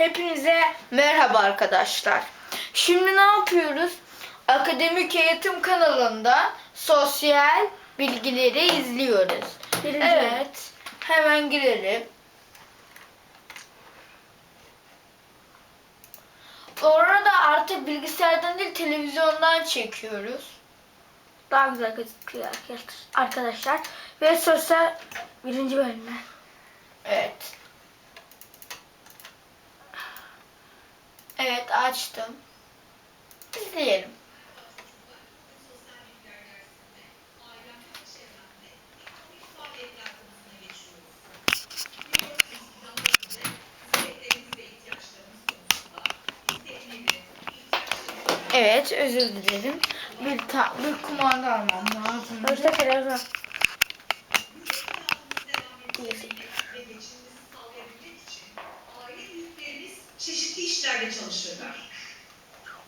Hepinize merhaba arkadaşlar. Şimdi ne yapıyoruz? Akademik Eğitim kanalında sosyal bilgileri izliyoruz. Birinci evet. Hemen girelim. Orada artık bilgisayardan değil televizyondan çekiyoruz. Daha güzel gözüküyor arkadaşlar. Ve sosyal birinci bölümde. Evet. Evet açtım. İzleyelim. Evet özür dilerim. Bir, ta bir kumanda almam lazım. Sonuçta televizyon. çeşitli işlerde çalışırlar.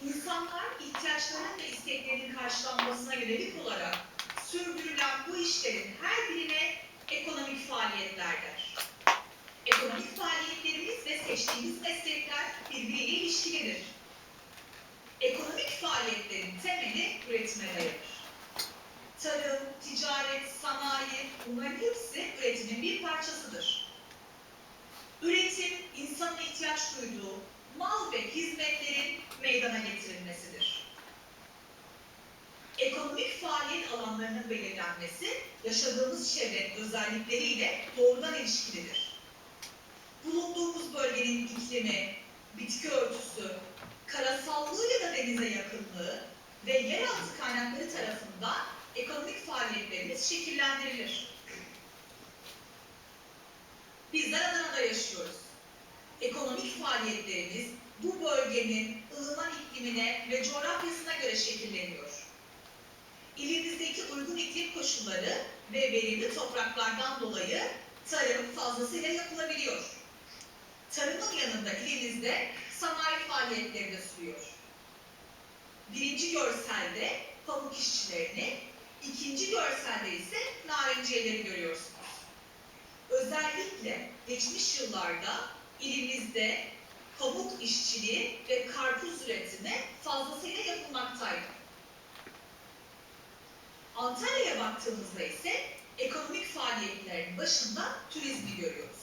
İnsanlar ihtiyaçlarının ve isteklerinin karşılanmasına yönelik olarak sürdürülen bu işlerin her birine ekonomik faaliyetler der. Ekonomik faaliyetlerimiz ve seçtiğimiz meslekler birbiriyle ilişkilidir. Ekonomik faaliyetlerin temeli üretime. Tarım, ticaret, sanayi bunların hepsi üretimin bir parçasıdır. Üretim, insanın ihtiyaç duyduğu mal ve hizmetlerin meydana getirilmesidir. Ekonomik faaliyet alanlarının belirlenmesi, yaşadığımız çevrenin özellikleriyle doğrudan ilişkilidir. Bulunduğumuz bölgenin iklimi, bitki örtüsü, karasallığı ya da denize yakınlığı ve yeraltı kaynakları tarafından ekonomik faaliyetlerimiz şekillendirilir. Bizler Adana'da yaşıyoruz. Ekonomik faaliyetlerimiz bölgenin ılıman iklimine ve coğrafyasına göre şekilleniyor. İlimizdeki uygun iklim koşulları ve verimli topraklardan dolayı tarım fazlasıyla yapılabiliyor. Tarımın yanında ilimizde sanayi faaliyetleri de sürüyor. Birinci görselde pamuk işçilerini, ikinci görselde ise narenciyeleri görüyorsunuz. Özellikle geçmiş yıllarda ilimizde pamuk işçiliği ve karpuz üretimi fazlasıyla yapılmaktaydı. Antalya'ya baktığımızda ise ekonomik faaliyetlerin başında turizmi görüyoruz.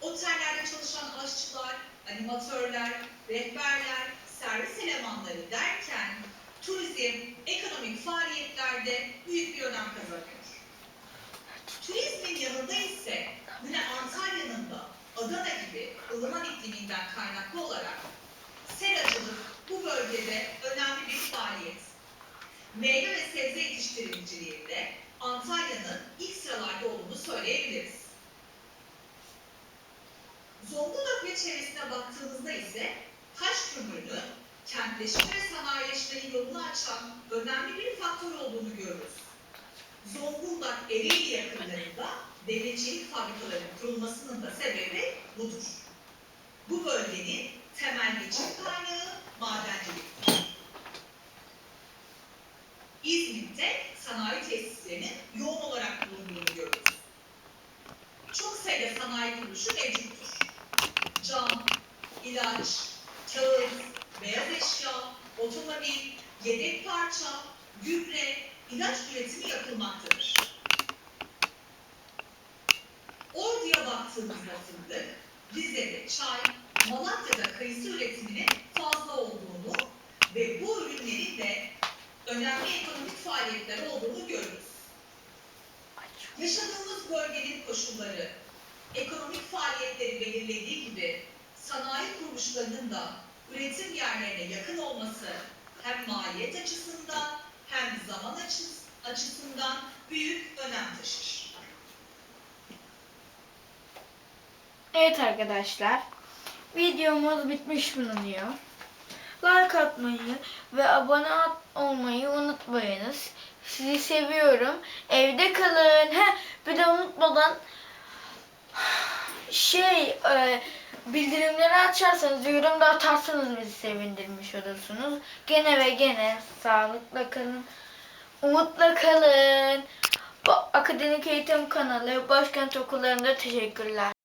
Otellerde çalışan aşçılar, animatörler, rehberler, servis elemanları derken turizm ekonomik faaliyetlerde büyük bir önem kazanıyor. Turizmin yanında ise Meyve ve sebze yetiştiriciliğinde Antalya'nın ilk sıralarda olduğunu söyleyebiliriz. Zonguldak ve çevresine baktığımızda ise taş kömürünün kentleşme ve sanayileşmenin yolunu açan önemli bir faktör olduğunu görürüz. Zonguldak Ereğli yakınlarında demir çelik fabrikalarının kurulmasının da sebebi budur. Bu bölgenin temel geçim kaynağı madenciliktir. İzmit'te sanayi tesislerinin yoğun olarak bulunduğunu görürüz. Çok sayıda sanayi kuruluşu mevcuttur. Cam, ilaç, kağıt, beyaz eşya, otomobil, yedek parça, gübre, ilaç üretimi yapılmaktadır. Ordu'ya baktığımızda fındık, Rize'de çay, Malatya'da kayısı üretiminin fazla olduğunu ve bu ürünlerin de önemli ekonomik faaliyetler olduğunu görürüz. Yaşadığımız koşulları, ekonomik faaliyetleri belirlediği gibi sanayi kuruluşlarının da üretim yerlerine yakın olması hem maliyet açısından hem zaman açıs- açısından büyük önem taşır. Evet arkadaşlar. Videomuz bitmiş bulunuyor. Like atmayı ve abone olmayı unutmayınız. Sizi seviyorum. Evde kalın. He, bir de unutmadan şey e, bildirimleri açarsanız yorumda atarsanız bizi sevindirmiş olursunuz. Gene ve gene sağlıkla kalın. Umutla kalın. Bu Akademik Eğitim kanalı Başkent Okullarında teşekkürler.